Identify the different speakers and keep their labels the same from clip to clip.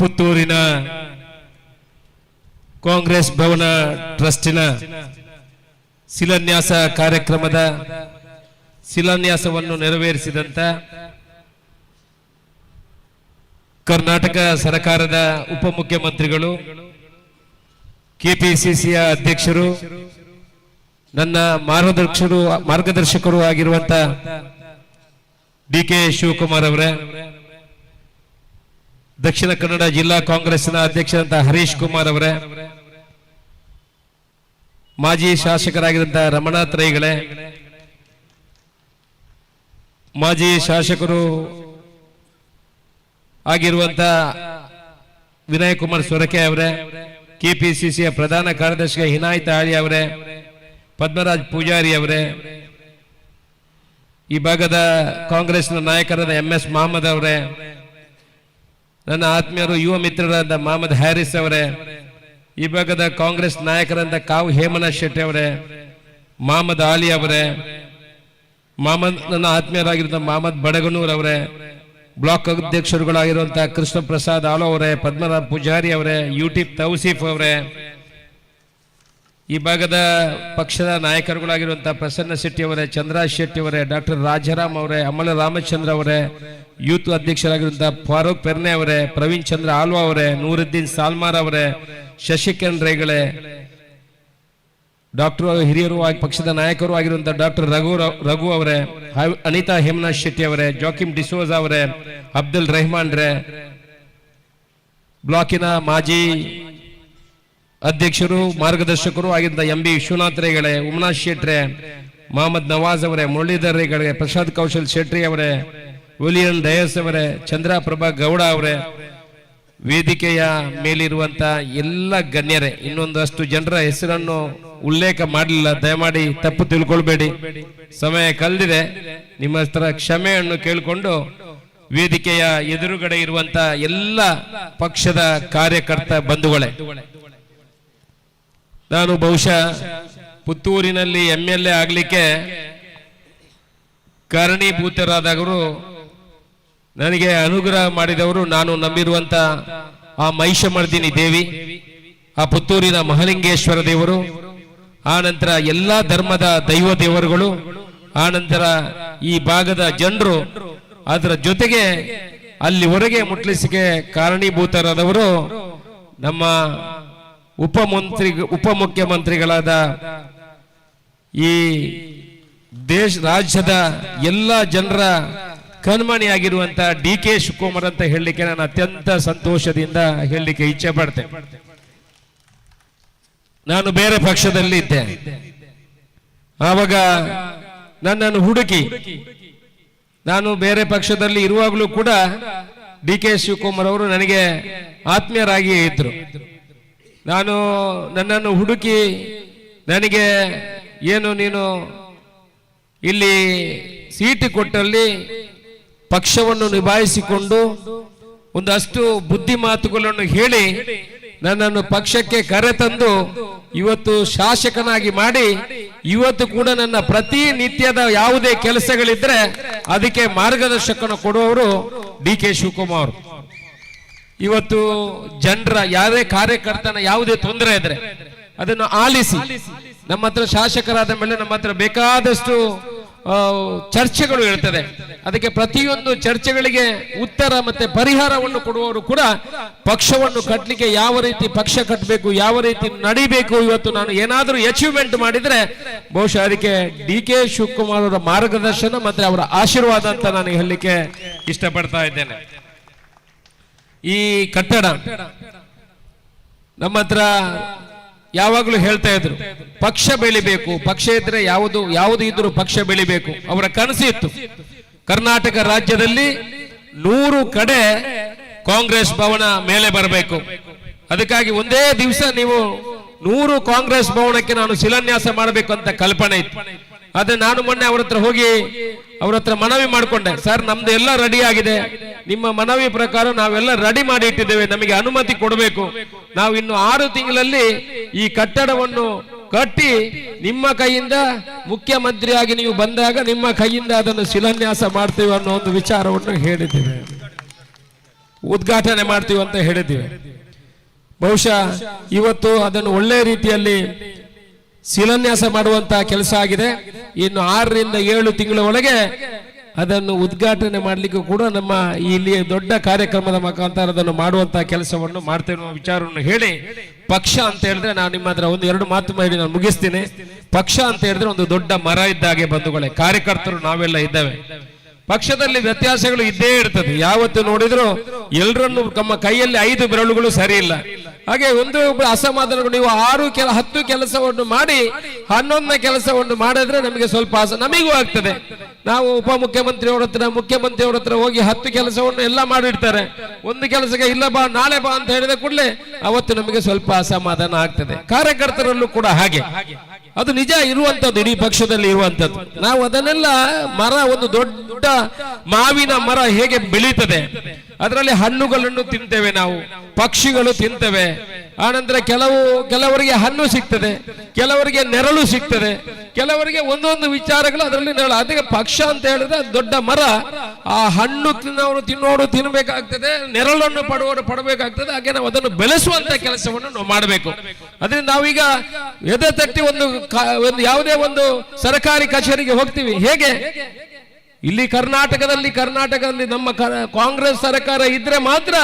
Speaker 1: ಪುತ್ತೂರಿನ ಕಾಂಗ್ರೆಸ್ ಭವನ ಟ್ರಸ್ಟಿನ ಶಿಲಾನ್ಯಾಸ ಕಾರ್ಯಕ್ರಮದ ಶಿಲಾನ್ಯಾಸವನ್ನು ನೆರವೇರಿಸಿದಂತ ಕರ್ನಾಟಕ ಸರ್ಕಾರದ ಉಪಮುಖ್ಯಮಂತ್ರಿಗಳು, ಕೆಪಿಸಿಸಿಯ ಅಧ್ಯಕ್ಷರು, ನನ್ನ ಮಾರ್ಗದರ್ಶಕರು ಮಾರ್ಗದರ್ಶಕರು ಆಗಿರುವಂತ ಡಿ ಕೆ ಶಿವಕುಮಾರ್ ಅವರೇ ದಕ್ಷಿಣ ಕನ್ನಡ ಜಿಲ್ಲಾ ಕಾಂಗ್ರೆಸ್ನ ಅಧ್ಯಕ್ಷರಂತ ಹರೀಶ್ ಕುಮಾರ್ ಅವರೇ, ಮಾಜಿ ಶಾಸಕರಾಗಿದ್ದಂತಹ ರಮಣಾಥ್ ರೈಗಳೇ, ಮಾಜಿ ಶಾಸಕರು ಆಗಿರುವಂತ ವಿನಯ್ ಕುಮಾರ್ ಸೊರಕೆ ಅವರೇ, ಕೆಪಿಸಿಸಿಯ ಪ್ರಧಾನ ಕಾರ್ಯದರ್ಶಿ ಹಿನಾಯ್ತ ಆಳಿ ಅವರೇ, ಪದ್ಮರಾಜ್ ಪೂಜಾರಿ ಅವರೇ, ಈ ಭಾಗದ ಕಾಂಗ್ರೆಸ್ನ ನಾಯಕರಾದ ಎಂ ಎಸ್ ಮಹಮ್ಮದ್ ಅವರೇ ನನ್ನ ಆತ್ಮೀಯರು, ಯುವ ಮಿತ್ರರಾದ ಮಹಮ್ಮದ್ ಹ್ಯಾರಿಸ್ ಅವರೇ, ಈ ಭಾಗದ ಕಾಂಗ್ರೆಸ್ ನಾಯಕರಾದ ಕಾವು ಹೇಮನಾಥ್ ಶೆಟ್ಟಿ ಅವರೇ, ಮಹಮ್ಮದ್ ಆಲಿ ಅವರೇ, ಮಹಮ್ಮದ್ ನನ್ನ ಆತ್ಮೀಯರಾಗಿರುವಂತಹ ಮಹಮ್ಮದ್ ಬಡಗನೂರ್ ಅವರೇ, ಬ್ಲಾಕ್ ಅಧ್ಯಕ್ಷರುಗಳಾಗಿರುವಂತಹ ಕೃಷ್ಣ ಪ್ರಸಾದ್ ಆಲೋ ಅವರೇ, ಪದ್ಮನಾಭ್ ಪೂಜಾರಿ ಅವರೇ ಯೂಟ್ಯೂಬ್ ತೌಸೀಫ್ ಅವರೇ ಈ ಭಾಗದ ಪಕ್ಷದ ನಾಯಕರುಗಳಾಗಿರುವಂತಹ ಪ್ರಸನ್ನ ಶೆಟ್ಟಿ ಅವರೇ, ಚಂದ್ರ ಶೆಟ್ಟಿ ಅವರೇ, ಡಾಕ್ಟರ್ ರಾಜಾರಾಮ್ ಅವರೇ, ಅಮಲ ರಾಮಚಂದ್ರ ಅವರೇ, ಯೂತ್ ಅಧ್ಯಕ್ಷರಾಗಿರುವಂತಹ ಫಾರೂಕ್ ಪೆರ್ನೆ ಅವರೇ, ಪ್ರವೀಣ್ ಚಂದ್ರ ಆಲ್ವಾ ಅವರೇ, ನೂರುದ್ದೀನ್ ಸಾಲ್ಮಾರ್ ಅವರೇ ಶಶಿಕರಣ್ ರೈಗಳೆ, ಡಾಕ್ಟರ್ ಹಿರಿಯರು ಪಕ್ಷದ ನಾಯಕರು ಆಗಿರುವಂತಹ ಡಾಕ್ಟರ್ ರಘು ರಘು ಅವರೇ ಅನಿತಾ ಹೇಮನಾಥ್ ಶೆಟ್ಟಿ ಅವರೇ, ಜಾಕಿಮ್ ಡಿಸೋಜ ಅವರೇ, ಅಬ್ದುಲ್ ರೆಹಮಾನ್ ರೇ, ಬ್ಲಾಕಿನ ಮಾಜಿ ಅಧ್ಯಕ್ಷರು, ಮಾರ್ಗದರ್ಶಕರು ಆಗಿದ್ದ ಎಂ ಬಿ ವಿಶ್ವನಾಥ್ ರೇಗಳೇ ಉಮನಾಥ್ ಶೆಟ್ರೆ, ಮೊಹಮ್ಮದ್ ನವಾಜ್ ಅವರೇ, ಮುರಳೀಧರ್ ಪ್ರಶಾದ್ ಪ್ರಸಾದ್ ಕೌಶಲ್ ಶೆಟ್ರಿ ಅವರೇ ವಿಲಿಯನ್ ಡಯಸ್ ಅವರೇ, ಚಂದ್ರಪ್ರಭಾ ಗೌಡ ಅವರೇ, ವೇದಿಕೆಯ ಮೇಲಿರುವಂತ ಎಲ್ಲ ಗಣ್ಯರೇ, ಇನ್ನೊಂದಷ್ಟು ಜನರ ಹೆಸರನ್ನು ಉಲ್ಲೇಖ ಮಾಡಲಿಲ್ಲ. ದಯಮಾಡಿ ತಪ್ಪು ತಿಳ್ಕೊಳ್ಬೇಡಿ. ಸಮಯ ಕಲ್ದಿದೆ ನಿಮ್ಮ ಹತ್ರ ಕ್ಷಮೆಯನ್ನು ಕೇಳಿಕೊಂಡು ವೇದಿಕೆಯ ಎದುರುಗಡೆ ಇರುವಂತ ಎಲ್ಲ ಪಕ್ಷದ ಕಾರ್ಯಕರ್ತ ಬಂಧುಗಳೇ ನಾನು ಬಹುಶಃ ಪುತ್ತೂರಿನಲ್ಲಿ ಎಂ ಎಲ್ ಎ ಆಗ್ಲಿಕ್ಕೆ ಕಾರಣೀಭೂತರಾದವರು ನನಗೆ ಅನುಗ್ರಹ ಮಾಡಿದವರು ನಾನು ನಂಬಿರುವಂತ ಆ ಮಹಿಷಮರ್ದಿನಿ ದೇವಿ, ಆ ಪುತ್ತೂರಿನ ಮಹಲಿಂಗೇಶ್ವರ ದೇವರು, ಆ ನಂತರ ಎಲ್ಲಾ ಧರ್ಮದ ದೈವ ದೇವರುಗಳು, ಆ ಈ ಭಾಗದ ಜನರು, ಅದರ ಜೊತೆಗೆ ಅಲ್ಲಿವರೆಗೆ ಮುಟ್ಲಿಸಿಕೆ ಕಾರಣೀಭೂತರಾದವರು ನಮ್ಮ ಉಪಮಂತ್ರಿ ಉಪಮುಖ್ಯಮಂತ್ರಿಗಳಾದ ಈ ದೇಶ, ರಾಜ್ಯದ ಎಲ್ಲ ಜನರ ಕಣ್ಮಣಿಯಾಗಿರುವಂತಹ ಡಿ ಕೆ ಶಿವಕುಮಾರ್ ಅಂತ ಹೇಳಲಿಕ್ಕೆ ನಾನು ಅತ್ಯಂತ ಸಂತೋಷದಿಂದ ಹೇಳಲಿಕ್ಕೆ ಇಚ್ಛೆ ಪಡ್ತೇನೆ ನಾನು ಬೇರೆ ಪಕ್ಷದಲ್ಲಿ ಇದ್ದೆ. ಆವಾಗ ನನ್ನನ್ನು ಹುಡುಕಿ, ನಾನು ಬೇರೆ ಪಕ್ಷದಲ್ಲಿ ಇರುವಾಗಲೂ ಕೂಡ ಡಿ ಕೆ ಶಿವಕುಮಾರ್ ಅವರು ನನಗೆ ಆತ್ಮೀಯರಾಗಿಯೇ ಇದ್ರು. ನಾನು ನನ್ನನ್ನು ಹುಡುಕಿ ನನಗೆ ಏನು ನೀನು ಇಲ್ಲಿ ಸೀಟು ಕೊಟ್ಟಲ್ಲಿ ಪಕ್ಷವನ್ನು ನಿಭಾಯಿಸಿಕೊಂಡು ಒಂದಷ್ಟು ಬುದ್ಧಿ ಮಾತುಗಳನ್ನು ಹೇಳಿ ನನ್ನನ್ನು ಪಕ್ಷಕ್ಕೆ ಕರೆ ತಂದು ಇವತ್ತು ಶಾಸಕನಾಗಿ ಮಾಡಿ ಇವತ್ತು ಕೂಡ ನನ್ನ ಪ್ರತಿನಿತ್ಯದ ಯಾವುದೇ ಕೆಲಸಗಳಿದ್ರೆ ಅದಕ್ಕೆ ಮಾರ್ಗದರ್ಶಕನ ಕೊಡುವವರು ಡಿ ಕೆ ಶಿವಕುಮಾರ್. ಇವತ್ತು ಜನರ ಯಾವುದೇ ಕಾರ್ಯಕರ್ತನ ಯಾವುದೇ ತೊಂದರೆ ಇದ್ರೆ ಅದನ್ನು ಆಲಿಸಿ ನಮ್ಮ ಹತ್ರ ಶಾಸಕರಾದ ಮೇಲೆ ನಮ್ಮ ಹತ್ರ ಬೇಕಾದಷ್ಟು ಚರ್ಚೆಗಳು ಇರ್ತದೆ. ಅದಕ್ಕೆ ಪ್ರತಿಯೊಂದು ಚರ್ಚೆಗಳಿಗೆ ಉತ್ತರ ಮತ್ತೆ ಪರಿಹಾರವನ್ನು ಕೊಡುವವರು ಕೂಡ ಪಕ್ಷವನ್ನು ಕಟ್ಟಲಿಕ್ಕೆ ಯಾವ ರೀತಿ ಪಕ್ಷ ಕಟ್ಟಬೇಕು ಯಾವ ರೀತಿ ನಡಿಬೇಕು ಇವತ್ತು ನಾನು ಏನಾದರೂ ಅಚೀವ್ಮೆಂಟ್ ಮಾಡಿದ್ರೆ ಬಹುಶಃ ಅದಕ್ಕೆ ಡಿ ಕೆ ಶಿವಕುಮಾರ್ ಅವರ ಮಾರ್ಗದರ್ಶನ ಮತ್ತೆ ಅವರ ಆಶೀರ್ವಾದ ಅಂತ ನಾನು ಹೇಳಲಿಕ್ಕೆ ಇಷ್ಟಪಡ್ತಾ ಇದ್ದೇನೆ. ಈ ಕಟ್ಟಡ ನಮ್ಮ ಹತ್ರ ಯಾವಾಗಲೂ ಹೇಳ್ತಾ ಇದ್ರು, ಪಕ್ಷ ಬೆಳಿಬೇಕು, ಪಕ್ಷ ಇದ್ರೆ ಯಾವುದು ಯಾವುದು ಇದ್ರೂ ಪಕ್ಷ ಬೆಳಿಬೇಕು. ಅವರ ಕನಸು ಇತ್ತು. ಕರ್ನಾಟಕ ರಾಜ್ಯದಲ್ಲಿ ನೂರು ಕಡೆ ಕಾಂಗ್ರೆಸ್ ಭವನ ಮೇಲೆ ಬರಬೇಕು. ಅದಕ್ಕಾಗಿ ಒಂದೇ ದಿವಸ ನೀವು ನೂರು ಕಾಂಗ್ರೆಸ್ ಭವನಕ್ಕೆ ನಾನು ಶಿಲಾನ್ಯಾಸ ಮಾಡಬೇಕು ಅಂತ ಕಲ್ಪನೆ ಇತ್ತು. ಆದ್ರೆ ನಾನು ಮೊನ್ನೆ ಅವ್ರ ಹತ್ರ ಹೋಗಿ ಅವ್ರ ಹತ್ರ ಮನವಿ ಮಾಡ್ಕೊಂಡೆ. ಸರ್, ನಮ್ದು ಎಲ್ಲ ರೆಡಿ ಆಗಿದೆ. ನಿಮ್ಮ ಮನವಿ ಪ್ರಕಾರ ನಾವೆಲ್ಲ ರೆಡಿ ಮಾಡಿ ಇಟ್ಟಿದ್ದೇವೆ. ನಮಗೆ ಅನುಮತಿ ಕೊಡಬೇಕು. ನಾವು ಇನ್ನು ಆರು ತಿಂಗಳಲ್ಲಿ ಈ ಕಟ್ಟಡವನ್ನು ಕಟ್ಟಿ ನಿಮ್ಮ ಕೈಯಿಂದ ಮುಖ್ಯಮಂತ್ರಿಯಾಗಿ ನೀವು ಬಂದಾಗ ನಿಮ್ಮ ಕೈಯಿಂದ ಅದನ್ನು ಶಿಲಾನ್ಯಾಸ ಮಾಡ್ತೀವಿ ಅನ್ನೋ ಒಂದು ವಿಚಾರವನ್ನು ಹೇಳಿದ್ದೇವೆ. ಉದ್ಘಾಟನೆ ಮಾಡ್ತೀವಿ ಅಂತ ಹೇಳಿದ್ದೀವಿ. ಬಹುಶಃ ಇವತ್ತು ಅದನ್ನು ಒಳ್ಳೆ ರೀತಿಯಲ್ಲಿ ಶಿಲಾನ್ಯಾಸ ಮಾಡುವಂತಹ ಕೆಲಸ ಆಗಿದೆ. ಇನ್ನು ಆರರಿಂದ ಏಳು ತಿಂಗಳ ಒಳಗೆ ಅದನ್ನು ಉದ್ಘಾಟನೆ ಮಾಡಲಿಕ್ಕೂ ಕೂಡ ನಮ್ಮ ಇಲ್ಲಿ ದೊಡ್ಡ ಕಾರ್ಯಕ್ರಮದ ಮುಖಾಂತರ ಅದನ್ನು ಮಾಡುವಂತಹ ಕೆಲಸವನ್ನು ಮಾಡ್ತೇವೆ ವಿಚಾರವನ್ನು ಹೇಳಿ, ಪಕ್ಷ ಅಂತ ಹೇಳಿದ್ರೆ ನಾನು ನಿಮ್ಮ ಹತ್ರ ಒಂದು ಎರಡು ಮಾತು ಮಾಡಿ ನಾನು ಮುಗಿಸ್ತೀನಿ. ಪಕ್ಷ ಅಂತ ಹೇಳಿದ್ರೆ ಒಂದು ದೊಡ್ಡ ಮರ ಇದ್ದಾಗೆ ಬಂಧುಗಳೇ, ಕಾರ್ಯಕರ್ತರು ನಾವೆಲ್ಲ ಇದ್ದೇವೆ. ಪಕ್ಷದಲ್ಲಿ ವ್ಯತ್ಯಾಸಗಳು ಇದ್ದೇ ಇರ್ತದೆ. ಯಾವತ್ತು ನೋಡಿದ್ರು ಎಲ್ಲರನ್ನು ನಮ್ಮ ಕೈಯಲ್ಲಿ ಐದು ಬೆರಳುಗಳು ಸರಿ ಇಲ್ಲ. ಹಾಗೆ ಒಂದು ಒಬ್ಬಳು ನೀವು ಆರು ಕೆಲ ಹತ್ತು ಕೆಲಸವನ್ನು ಮಾಡಿ, ಹನ್ನೊಂದನೇ ಕೆಲಸವನ್ನು ಮಾಡಿದ್ರೆ ನಮಗೆ ಸ್ವಲ್ಪ ಅಸ ನಮಗೂ ಆಗ್ತದೆ. ನಾವು ಉಪಮುಖ್ಯಮಂತ್ರಿಯವ್ರ ಹತ್ರ, ಮುಖ್ಯಮಂತ್ರಿಯವ್ರ ಹತ್ರ ಹೋಗಿ ಹತ್ತು ಕೆಲಸವನ್ನು ಎಲ್ಲ ಮಾಡಿಡ್ತಾರೆ ಒಂದು ಕೆಲಸಕ್ಕೆ ಇಲ್ಲ ಬಾ, ನಾಳೆ ಬಾ ಅಂತ ಹೇಳಿದ ಕೂಡಲೇ ಅವತ್ತು ನಮಗೆ ಸ್ವಲ್ಪ ಅಸಮಾಧಾನ ಆಗ್ತದೆ. ಕಾರ್ಯಕರ್ತರಲ್ಲೂ ಕೂಡ ಹಾಗೆ. ಅದು ನಿಜ ಇರುವಂತದ್ದು ಇಡೀ ಪಕ್ಷದಲ್ಲಿ ಇರುವಂತದ್ದು ನಾವು ಅದನ್ನೆಲ್ಲ ಮರ ಒಂದು ದೊಡ್ಡ ಮಾವಿನ ಮರ ಹೇಗೆ ಬೆಳೀತದೆ? ಅದರಲ್ಲಿ ಹಣ್ಣುಗಳನ್ನು ತಿಂತೇವೆ ನಾವು, ಪಕ್ಷಿಗಳು ತಿಂತವೆ. ಆನಂತರ ಕೆಲವು, ಕೆಲವರಿಗೆ ಹಣ್ಣು ಸಿಗ್ತದೆ, ಕೆಲವರಿಗೆ ನೆರಳು ಸಿಗ್ತದೆ, ಕೆಲವರಿಗೆ ಒಂದೊಂದು ವಿಚಾರಗಳು ಅದರಲ್ಲಿ ನೆರಳು. ಅದಕ್ಕೆ ಪಕ್ಷ ಅಂತ ಹೇಳಿದ್ರೆ ದೊಡ್ಡ ಮರ. ಆ ಹಣ್ಣು ತಿನ್ನೋರು ತಿನ್ನೋರು ತಿನ್ನಬೇಕಾಗ್ತದೆ ನೆರಳನ್ನು ಪಡುವವರು ಪಡಬೇಕಾಗ್ತದೆ, ಹಾಗೆ ನಾವು ಅದನ್ನು ಬೆಳೆಸುವಂತ ಕೆಲಸವನ್ನು ನಾವು ಮಾಡಬೇಕು. ಅದರಿಂದ ನಾವೀಗ ಎದೆ ತಟ್ಟಿ ಒಂದು ಒಂದು ಯಾವುದೇ ಒಂದು ಸರ್ಕಾರಿ ಕಚೇರಿಗೆ ಹೋಗ್ತೀವಿ. ಹೇಗೆ? ಇಲ್ಲಿ ಕರ್ನಾಟಕದಲ್ಲಿ ಕರ್ನಾಟಕದಲ್ಲಿ ನಮ್ಮ ಕಾಂಗ್ರೆಸ್ ಸರ್ಕಾರ ಇದ್ರೆ ಮಾತ್ರ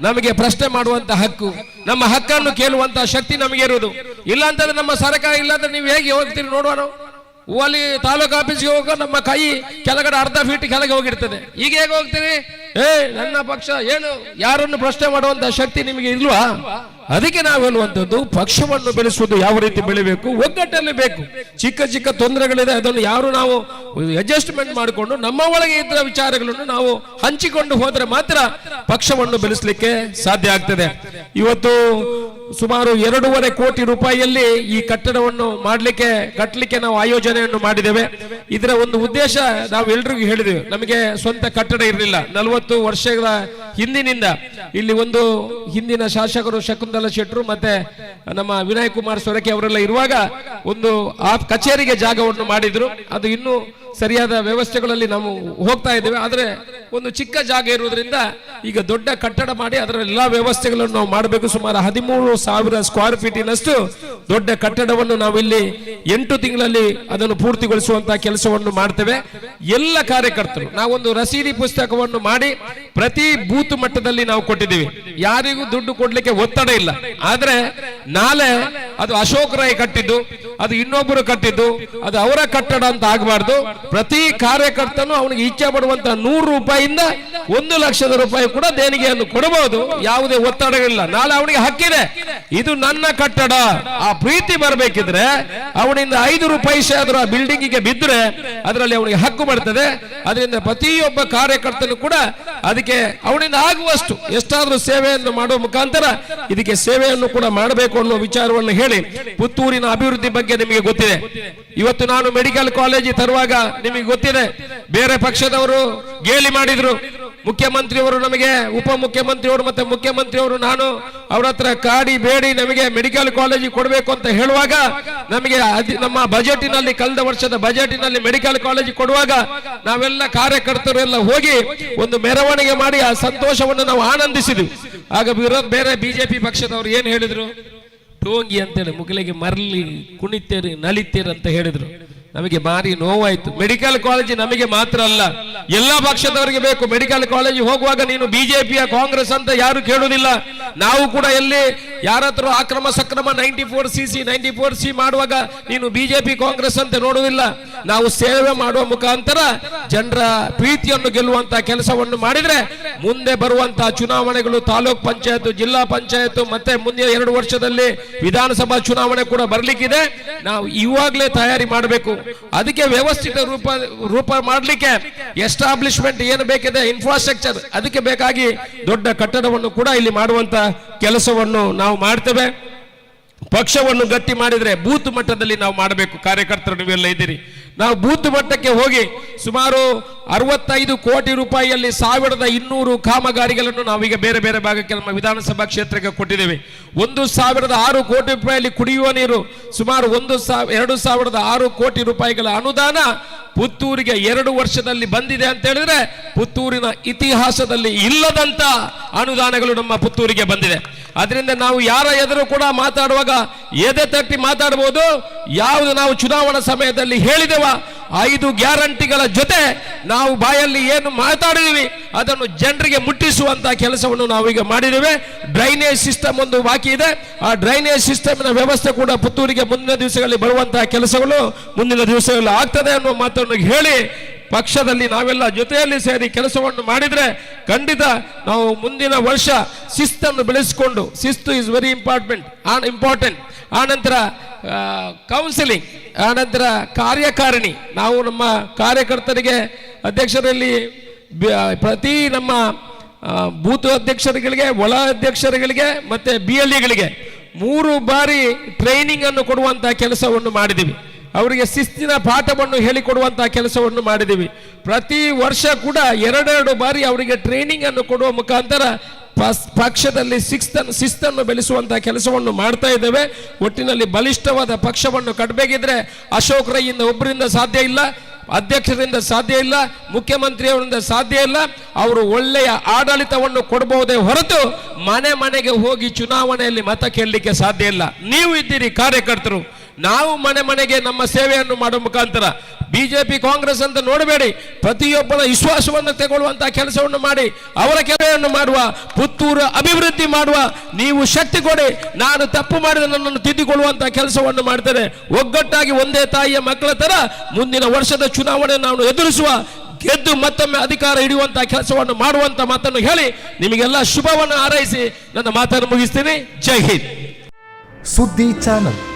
Speaker 1: ನಮಗೆ ಪ್ರಶ್ನೆ ಮಾಡುವಂತ ಹಕ್ಕು. ನಮ್ಮ ಹಕ್ಕನ್ನು ಕೇಳುವಂತ ಶಕ್ತಿ ನಮಗೆ ಇರುವುದು. ಇಲ್ಲ ಅಂತಂದ್ರೆ ನಮ್ಮ ಸರ್ಕಾರ ಇಲ್ಲ ಅಂದ್ರೆ ನೀವು ಹೇಗೆ ಹೋಗ್ತೀರಿ ನೋಡುವ ನಾವು? ಅಲ್ಲಿ ತಾಲೂಕು ಆಫೀಸ್ಗೆ ಹೋಗೋ ನಮ್ಮ ಕೈ ಕೆಳಗಡೆ ಅರ್ಧ ಫೀಟ್ ಕೆಳಗೆ ಹೋಗಿರ್ತದೆ. ಈಗ ಹೇಗೆ ಹೋಗ್ತೀರಿ? ಏ, ನನ್ನ ಪಕ್ಷ, ಏನು? ಯಾರನ್ನು ಪ್ರಶ್ನೆ ಮಾಡುವಂತ ಶಕ್ತಿ ನಿಮಗೆ ಇಲ್ವಾ? ಅದಕ್ಕೆ ನಾವು ಹೇಳುವಂಥದ್ದು, ಪಕ್ಷವನ್ನು ಬೆಳೆಸುವುದು ಯಾವ ರೀತಿ ಬೆಳಿಬೇಕು? ಒಗ್ಗಟ್ಟಲ್ಲಿ ಬೇಕು. ಚಿಕ್ಕ ಚಿಕ್ಕ ತೊಂದರೆಗಳಿದೆ, ಅದನ್ನು ಯಾರು ನಾವು ಅಡ್ಜಸ್ಟ್ಮೆಂಟ್ ಮಾಡಿಕೊಂಡು ನಮ್ಮ ಒಳಗೆ ಇದ್ದ ವಿಚಾರಗಳನ್ನು ನಾವು ಹಂಚಿಕೊಂಡು ಹೋದರೆ ಮಾತ್ರ ಪಕ್ಷವನ್ನು ಬೆಳೆಸಲಿಕ್ಕೆ ಸಾಧ್ಯ ಆಗ್ತದೆ. ಇವತ್ತು ಸುಮಾರು ಎರಡೂವರೆ ಕೋಟಿ ರೂಪಾಯಿಯಲ್ಲಿ ಈ ಕಟ್ಟಡವನ್ನು ಮಾಡಲಿಕ್ಕೆ, ಕಟ್ಟಲಿಕ್ಕೆ ನಾವು ಆಯೋಜನೆಯನ್ನು ಮಾಡಿದ್ದೇವೆ. ಇದರ ಒಂದು ಉದ್ದೇಶ ನಾವು ಎಲ್ರಿಗೂ ಹೇಳಿದೆವು ನಮಗೆ ಸ್ವಂತ ಕಟ್ಟಡ ಇರಲಿಲ್ಲ. ನಲವತ್ತು ವರ್ಷಗಳ ಹಿಂದಿನಿಂದ. ಇಲ್ಲಿ ಒಂದು ಹಿಂದಿನ ಶಾಸಕರು ಶಕುಂತಲಾ ಶೆಟ್ಟರು ಮತ್ತೆ ನಮ್ಮ ವಿನಯ್ ಕುಮಾರ್ ಸೊರಕೆ ಅವರೆಲ್ಲ ಇರುವಾಗ ಒಂದು ಆ ಕಚೇರಿಗೆ ಜಾಗವನ್ನು ಮಾಡಿದ್ರು. ಅದು ಇನ್ನೂ ಸರಿಯಾದ ವ್ಯವಸ್ಥೆಗಳಲ್ಲಿ ನಾವು ಹೋಗ್ತಾ ಇದ್ದೇವೆ. ಆದರೆ ಒಂದು ಚಿಕ್ಕ ಜಾಗ ಇರುವುದರಿಂದ ಈಗ ದೊಡ್ಡ ಕಟ್ಟಡ ಮಾಡಿ ಅದರ ಎಲ್ಲಾ ವ್ಯವಸ್ಥೆಗಳನ್ನು ನಾವು ಮಾಡಬೇಕು. ಸುಮಾರು ಹದಿಮೂರು ಸಾವಿರ ಸ್ಕ್ವೇರ್ ಫೀಟಿನಷ್ಟು ದೊಡ್ಡ ಕಟ್ಟಡವನ್ನು ನಾವು ಇಲ್ಲಿ ಎಂಟು ತಿಂಗಳಲ್ಲಿ ಅದನ್ನು ಪೂರ್ತಿಗೊಳಿಸುವಂತಹ ಕೆಲಸವನ್ನು ಮಾಡ್ತೇವೆ. ಎಲ್ಲ ಕಾರ್ಯಕರ್ತರು, ನಾವೊಂದು ರಸೀದಿ ಪುಸ್ತಕವನ್ನು ಮಾಡಿ ಪ್ರತಿ ಬೂತ್ ಮಟ್ಟದಲ್ಲಿ ನಾವು ಕೊಟ್ಟಿದ್ದೀವಿ. ಯಾರಿಗೂ ದುಡ್ಡು ಕೊಡ್ಲಿಕ್ಕೆ ಒತ್ತಡ ಇಲ್ಲ. ಆದ್ರೆ ನಾಳೆ ಅದು ಅಶೋಕ್ ರಾಯ್ ಕಟ್ಟಿದ್ದು, ಅದು ಇನ್ನೊಬ್ಬರು ಕಟ್ಟಿದ್ದು, ಅದು ಅವರ ಕಟ್ಟಡ ಅಂತ ಆಗಬಾರ್ದು. ಪ್ರತಿ ಕಾರ್ಯಕರ್ತನು ಅವನಿಗೆ ಇಚ್ಛೆ ಪಡುವಂತಹ ನೂರು ರೂಪಾಯಿಯಿಂದ ಒಂದು ಲಕ್ಷದ ರೂಪಾಯಿ ಕೂಡ ದೇಣಿಗೆಯನ್ನು ಕೊಡಬಹುದು. ಯಾವುದೇ ಒತ್ತಡಗಳಿಲ್ಲ ನಾಳೆ ಅವನಿಗೆ ಹಕ್ಕಿದೆ. ಇದು ನನ್ನ ಕಟ್ಟಡ. ಆ ಪ್ರೀತಿ ಬರಬೇಕಿದ್ರೆ ಅವನಿಂದ ಐದು ರೂಪಾಯಿ ಆದ್ರೂ ಆ ಬಿಲ್ಡಿಂಗಿಗೆ ಬಿದ್ದರೆ ಅದರಲ್ಲಿ ಅವನಿಗೆ ಹಕ್ಕು ಬರ್ತದೆ. ಅದರಿಂದ ಪ್ರತಿಯೊಬ್ಬ ಕಾರ್ಯಕರ್ತನು ಕೂಡ ಅದಕ್ಕೆ ಅವನಿಂದ ಆಗುವಷ್ಟು ಎಷ್ಟಾದ್ರೂ ಸೇವೆಯನ್ನು ಮಾಡುವ ಮುಖಾಂತರ ಇದಕ್ಕೆ ಸೇವೆಯನ್ನು ಕೂಡ ಮಾಡಬೇಕು ಅನ್ನೋ ವಿಚಾರವನ್ನು ಹೇಳಿ ಪುತ್ತೂರಿನ ಅಭಿವೃದ್ಧಿ ಬಗ್ಗೆ ನಿಮಗೆ ಗೊತ್ತಿದೆ. ಇವತ್ತು ನಾನು ಮೆಡಿಕಲ್ ಕಾಲೇಜಿಗೆ ತರುವಾಗ ನಿಮಗೆ ಗೊತ್ತಿದೆ. ಬೇರೆ ಪಕ್ಷದವರು ಗೇಲಿ ಮಾಡಿದ್ರು. ಮುಖ್ಯಮಂತ್ರಿಯವರು ನಮಗೆ ಉಪ ಮುಖ್ಯಮಂತ್ರಿಯವರು ಮತ್ತೆ ಮುಖ್ಯಮಂತ್ರಿಯವರು ನಾನು, ಅವರ ಹತ್ರ ಕಾಡಿ ಬೇಡಿ ನಮಗೆ ಮೆಡಿಕಲ್ ಕಾಲೇಜಿಗೆ ಕೊಡಬೇಕು ಅಂತ ಹೇಳುವಾಗ ನಮಗೆ ನಮ್ಮ ಬಜೆಟಿನಲ್ಲಿ ಕಳೆದ ವರ್ಷದ ಬಜೆಟಿನಲ್ಲಿ ಮೆಡಿಕಲ್ ಕಾಲೇಜ್ ಕೊಡುವಾಗ ನಾವೆಲ್ಲ ಕಾರ್ಯಕರ್ತರು ಎಲ್ಲ ಹೋಗಿ ಒಂದು ಮೆರವಣಿಗೆ ಮಾಡಿ ಆ ಸಂತೋಷವನ್ನು ನಾವು ಆನಂದಿಸಿದ್ವಿ. ಆಗ ವಿರೋಧ, ಬೇರೆ ಬಿಜೆಪಿ ಪಕ್ಷದವರು ಏನು ಹೇಳಿದ್ರು? ಟೋಂಗಿ ಅಂತೇಳಿ ಮುಗಿಲಿಗೆ ಮರಲಿ ಕುಣಿತೇರಿ ನಲಿತೇರಿ ಅಂತ ಹೇಳಿದ್ರು. ನಮಗೆ ಮಾರಿ ನೋವಾಯ್ತು. ಮೆಡಿಕಲ್ ಕಾಲೇಜ್ ನಮಗೆ ಮಾತ್ರ ಅಲ್ಲ. ಎಲ್ಲ ಪಕ್ಷದವರಿಗೆ ಬೇಕು. ಮೆಡಿಕಲ್ ಕಾಲೇಜ್ ಹೋಗುವಾಗ ನೀನು ಬಿಜೆಪಿಯ ಕಾಂಗ್ರೆಸ್ ಅಂತ ಯಾರು ಕೇಳುವುದಿಲ್ಲ ನಾವು ಕೂಡ ಎಲ್ಲಿ ಯಾರತ್ರ ಅಕ್ರಮ ಸಕ್ರಮ ninety four C C ninety four C ಮಾಡುವಾಗ ನೀನು ಬಿಜೆಪಿ ಕಾಂಗ್ರೆಸ್ ಅಂತ ನೋಡುವುದಿಲ್ಲ. ನಾವು ಸೇವೆ ಮಾಡುವ ಮುಖಾಂತರ ಜನರ ಪ್ರೀತಿಯನ್ನು ಗೆಲ್ಲುವಂತ ಕೆಲಸವನ್ನು ಮಾಡಿದ್ರೆ ಮುಂದೆ ಬರುವಂತಹ ಚುನಾವಣೆಗಳು ತಾಲೂಕ್ ಪಂಚಾಯತ್, ಜಿಲ್ಲಾ ಪಂಚಾಯತ್ ಮತ್ತೆ ಮುಂದೆ ಎರಡು ವರ್ಷದಲ್ಲಿ ವಿಧಾನಸಭಾ ಚುನಾವಣೆ ಕೂಡ ಬರ್ಲಿಕ್ಕಿದೆ. ನಾವು ಇವಾಗಲೇ ತಯಾರಿ ಮಾಡಬೇಕು. ಅದಕ್ಕೆ ವ್ಯವಸ್ಥಿತ ರೂಪ ರೂಪ ಮಾಡಲಿಕ್ಕೆ ಎಸ್ಟಾಬ್ಲಿಷ್ಮೆಂಟ್ ಏನು ಬೇಕಿದೆ ಇನ್ಫ್ರಾಸ್ಟ್ರಕ್ಚರ್ ಅದಕ್ಕೆ ಬೇಕಾಗಿ ದೊಡ್ಡ ಕಟ್ಟಡವನ್ನು ಕೂಡ ಇಲ್ಲಿ ಮಾಡುವಂತ ಕೆಲಸವನ್ನು ನಾವು ಮಾಡ್ತೇವೆ. ಪಕ್ಷವನ್ನು ಗಟ್ಟಿ ಮಾಡಿದ್ರೆ ಬೂತ್ ಮಟ್ಟದಲ್ಲಿ ನಾವು ಮಾಡಬೇಕು. ಕಾರ್ಯಕರ್ತರು ನೀವೆಲ್ಲ ಇದ್ದೀರಿ. ನಾವು ಬೂತ್ ಮಟ್ಟಕ್ಕೆ ಹೋಗಿ ಸುಮಾರು ಅರವತ್ತೈದು ಕೋಟಿ ರೂಪಾಯಿಯಲ್ಲಿ ಸಾವಿರದ ಇನ್ನೂರು ಕಾಮಗಾರಿಗಳನ್ನು ನಾವೀಗ ಬೇರೆ ಬೇರೆ ಭಾಗಕ್ಕೆ ನಮ್ಮ ವಿಧಾನಸಭಾ ಕ್ಷೇತ್ರಕ್ಕೆ ಕೊಟ್ಟಿದ್ದೇವೆ. ಒಂದು ಸಾವಿರದ ಆರು ಕೋಟಿ ರೂಪಾಯಿಯಲ್ಲಿ ಕುಡಿಯುವ ನೀರು, ಸುಮಾರು ಒಂದು ಸಾವಿರ ಎರಡು ಸಾವಿರದ ಆರು ಕೋಟಿ ರೂಪಾಯಿಗಳ ಅನುದಾನ ಪುತ್ತೂರಿಗೆ ಎರಡು ವರ್ಷದಲ್ಲಿ ಬಂದಿದೆ ಅಂತ ಹೇಳಿದ್ರೆ ಪುತ್ತೂರಿನ ಇತಿಹಾಸದಲ್ಲಿ ಇಲ್ಲದಂತ ಅನುದಾನಗಳು ನಮ್ಮ ಪುತ್ತೂರಿಗೆ ಬಂದಿದೆ. ಅದರಿಂದ ನಾವು ಯಾರ ಎದುರು ಕೂಡ ಮಾತಾಡುವಾಗ ಎದೆ ತಟ್ಟಿ ಮಾತಾಡಬಹುದು ಯಾವುದು ನಾವು ಚುನಾವಣಾ ಸಮಯದಲ್ಲಿ ಹೇಳಿದೆವ, ಐದು ಗ್ಯಾರಂಟಿಗಳ ಜೊತೆ ನಾವು ಬಾಯಲ್ಲಿ ಏನು ಮಾತಾಡಿದೀವಿ, ಅದನ್ನು ಜನರಿಗೆ ಮುಟ್ಟಿಸುವಂತ ಕೆಲಸವನ್ನು ನಾವು ಈಗ ಮಾಡಿದ್ದೇವೆ ಡ್ರೈನೇಜ್ ಸಿಸ್ಟಮ್ ಒಂದು ಬಾಕಿ ಇದೆ. ಆ ಡ್ರೈನೇಜ್ ಸಿಸ್ಟಮ್ನ ವ್ಯವಸ್ಥೆ ಕೂಡ ಪುತ್ತೂರಿಗೆ ಮುಂದಿನ ದಿವಸಗಳಲ್ಲಿ ಬರುವಂತಹ ಕೆಲಸಗಳು ಮುಂದಿನ ದಿವಸಗಳಲ್ಲಿ ಆಗ್ತದೆ ಅನ್ನುವ ಮಾತನ್ನು ಹೇಳಿ ಪಕ್ಷದಲ್ಲಿ ನಾವೆಲ್ಲ ಜೊತೆಯಲ್ಲಿ ಸೇರಿ ಕೆಲಸವನ್ನು ಮಾಡಿದರೆ ಖಂಡಿತ ನಾವು ಮುಂದಿನ ವರ್ಷ ಶಿಸ್ತನ್ನು ಬೆಳೆಸಿಕೊಂಡು, ಶಿಸ್ತು is very important on important ಆನಂತರ ಕೌನ್ಸಿಲಿಂಗ್ ಆನಂತರ ಕಾರ್ಯಕಾರಿಣಿ. ನಾವು ನಮ್ಮ ಕಾರ್ಯಕರ್ತರಿಗೆ, ಅಧ್ಯಕ್ಷರಲ್ಲಿ ಪ್ರತಿ ನಮ್ಮ ಬೂತ್ ಅಧ್ಯಕ್ಷರುಗಳಿಗೆ, ಒಳ ಅಧ್ಯಕ್ಷರುಗಳಿಗೆ ಮತ್ತೆ ಬಿ ಎಲ್ ಎಗಳಿಗೆ ಮೂರು ಬಾರಿ ಟ್ರೈನಿಂಗ್ ಅನ್ನು ಕೊಡುವಂತಹ ಕೆಲಸವನ್ನು ಮಾಡಿದ್ದೀವಿ. ಅವರಿಗೆ ಶಿಸ್ತಿನ ಪಾಠವನ್ನು ಹೇಳಿಕೊಡುವಂತಹ ಕೆಲಸವನ್ನು ಮಾಡಿದ್ದೀವಿ. ಪ್ರತಿ ವರ್ಷ ಕೂಡ ಎರಡೆರಡು ಬಾರಿ ಅವರಿಗೆ ಟ್ರೈನಿಂಗ್ ಅನ್ನು ಕೊಡುವ ಮುಖಾಂತರ ಪಕ್ಷದಲ್ಲಿ ಶಿಸ್ತನ್ನು ಶಿಸ್ತನ್ನು ಬೆಳೆಸುವಂತಹ ಕೆಲಸವನ್ನು ಮಾಡ್ತಾ ಇದ್ದೇವೆ. ಒಟ್ಟಿನಲ್ಲಿ ಬಲಿಷ್ಠವಾದ ಪಕ್ಷವನ್ನು ಕಟ್ಟಬೇಕಿದ್ರೆ ಅಶೋಕ್ ರೈಯಿಂದ ಒಬ್ಬರಿಂದ ಸಾಧ್ಯ ಇಲ್ಲ, ಅಧ್ಯಕ್ಷರಿಂದ ಸಾಧ್ಯ ಇಲ್ಲ, ಮುಖ್ಯಮಂತ್ರಿಯವರಿಂದ ಸಾಧ್ಯ ಇಲ್ಲ. ಅವರು ಒಳ್ಳೆಯ ಆಡಳಿತವನ್ನು ಕೊಡಬಹುದೇ ಹೊರತು ಮನೆ ಮನೆಗೆ ಹೋಗಿ ಚುನಾವಣೆಯಲ್ಲಿ ಮತ ಕೇಳಲಿಕ್ಕೆ ಸಾಧ್ಯ ಇಲ್ಲ. ನೀವು ಇದ್ದೀರಿ ಕಾರ್ಯಕರ್ತರು. ನಾವು ಮನೆ ಮನೆಗೆ ನಮ್ಮ ಸೇವೆಯನ್ನು ಮಾಡುವ ಮುಖಾಂತರ ಬಿಜೆಪಿ, ಕಾಂಗ್ರೆಸ್ ಅಂತ ನೋಡಬೇಡಿ. ಪ್ರತಿಯೊಬ್ಬರ ವಿಶ್ವಾಸವನ್ನು ತಗೊಳ್ಳುವಂತಹ ಕೆಲಸವನ್ನು ಮಾಡಿ, ಅವರ ಕೆಲಸವನ್ನು ಮಾಡುವ, ಪುತ್ತೂರು ಅಭಿವೃದ್ಧಿ ಮಾಡುವ, ನೀವು ಶಕ್ತಿ ಕೊಡಿ. ನಾನು ತಪ್ಪು ಮಾಡಿದ ನನ್ನನ್ನು ತಿದ್ದಿಕೊಳ್ಳುವಂತಹ ಕೆಲಸವನ್ನು ಮಾಡ್ತೇನೆ. ಒಗ್ಗಟ್ಟಾಗಿ ಒಂದೇ ತಾಯಿಯ ಮಕ್ಕಳ ತರ ಮುಂದಿನ ವರ್ಷದ ಚುನಾವಣೆ ನಾವು ಎದುರಿಸುವ, ಗೆದ್ದು ಮತ್ತೊಮ್ಮೆ ಅಧಿಕಾರ ಹಿಡಿಯುವಂತಹ ಕೆಲಸವನ್ನು ಮಾಡುವಂತ ಮಾತನ್ನು ಹೇಳಿ, ನಿಮಗೆಲ್ಲ ಶುಭವನ್ನು ಹಾರೈಸಿ ನನ್ನ ಮಾತನ್ನು ಮುಗಿಸ್ತೀನಿ. ಜೈ ಹಿಂದ್.
Speaker 2: ಸುದ್ದಿ ಚಾನಲ್.